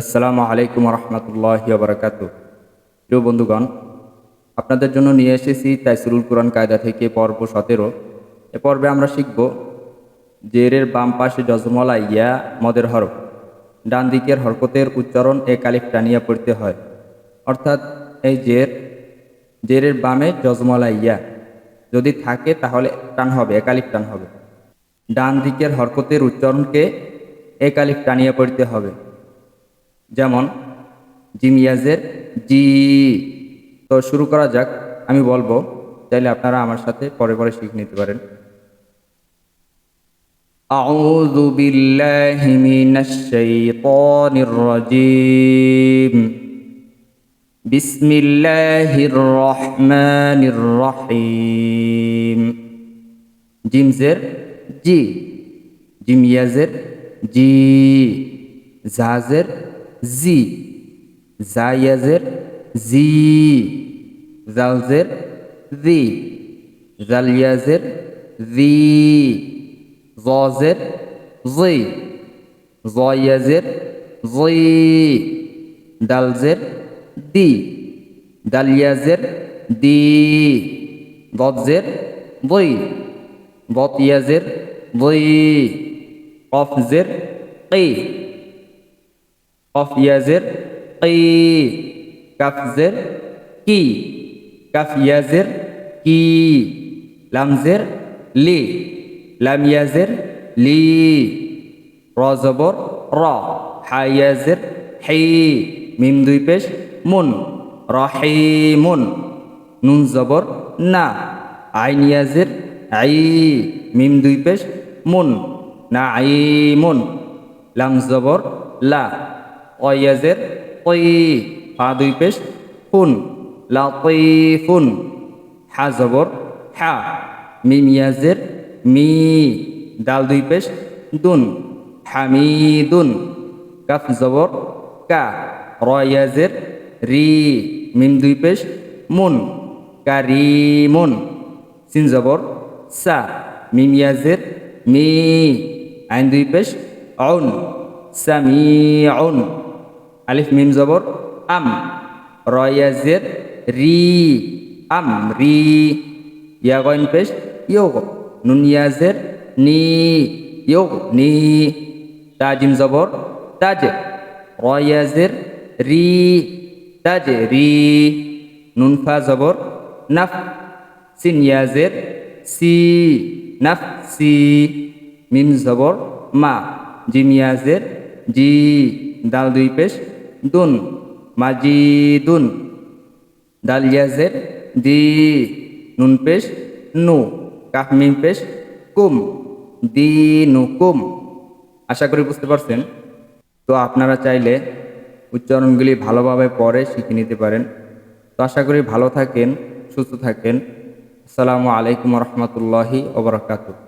আসসালামু আলাইকুম রহমতুল্লাহ বারকাত প্রিয় বন্ধুগণ, আপনাদের জন্য নিয়ে এসেছি তাইসুরুল কোরআন কায়দা থেকে পর্ব সতেরো। এ পর্বে আমরা শিখব জেরের বাম পাশে জজমলা ইয়া, মদের হরফ। ডান দিকের হরকতের উচ্চারণ এ কালিফ টানিয়া পড়তে হয়। অর্থাৎ এই জের, জেরের বামে জজমলা ইয়া। যদি থাকে তাহলে টান হবে একালিফ টান হবে। ডান দিকের হরকতের উচ্চারণকে একালিফ টানিয়ে পড়তে হবে। যেমন জিমিয়াজের জি তো শুরু করা যাক আমি বলবো চাইলে আপনারা আমার সাথে পরে পরে শিখে নিতে পারেন أعوذ بالله من الشيطان الرجيم بسم الله الرحمن الرحيم জিমজের জি জিমিয়াজের জি জাজের জি। জায়াজের জি। জালজের জি। জালিয়াজের জি। জজের জি। জয়াজের জি। দালজের দি দালিয়াজের দি দজের বই। বতিয়াজের বই। কফজের কফিয়াজের কি কাফজের কি কাফিয়াজের কি লামজের লি লামিয়াজের লি রজবর র হায়াজের হি, মিম দুই পেশ মুন, রহিমুন, নুন জবর না আইনিয়াজের আই, মিম দুই পেশ মুন, না আইমুন, লাম জবর লা অয়াজের কই ফা দুই পেশ ফুন, লা ফুন হা জবর, হা, মিমিয়াজের মি, দাল দুই পেশ দুন, হামিদুন, কাফ জবর, কা, রয়াজের রি, মিম দুই পেশ মুন, কারিমুন, সিন জবর, সা, মিমিয়াজের মি, আইন দুই পেশ অন সামিউন। আলিফ মিম জবর, আম রয়াজের রি, আম, রি, ইয়া গইন পেশ, ইয়োগ, নুন ইয়াজের নি, ইয়োগ, নি তাজিম জবর তাজ রয়াজের রি তাজ রি, নুন ফা জবর, নাফ, সিন ইয়াজের সি, নাফ, সি, মিম জবর, মা জিমিয়াজের জি, দাল দুই পেশ দুন, মাজিদুন। দাল ইয়াজের দি, নুন পেশ, নু। কাফ মিম পেশ, কুম। দি, নু, কুম। আশা করি বুঝতে পারছেন? তো আপনারা চাইলে উচ্চারণগুলি ভালোভাবে পরে শিখে নিতে পারেন। তো আশা করি ভালো থাকেন, সুস্থ থাকেন। আসসালামু আলাইকুম রহমতুল্লাহি ওবরাকাতুহ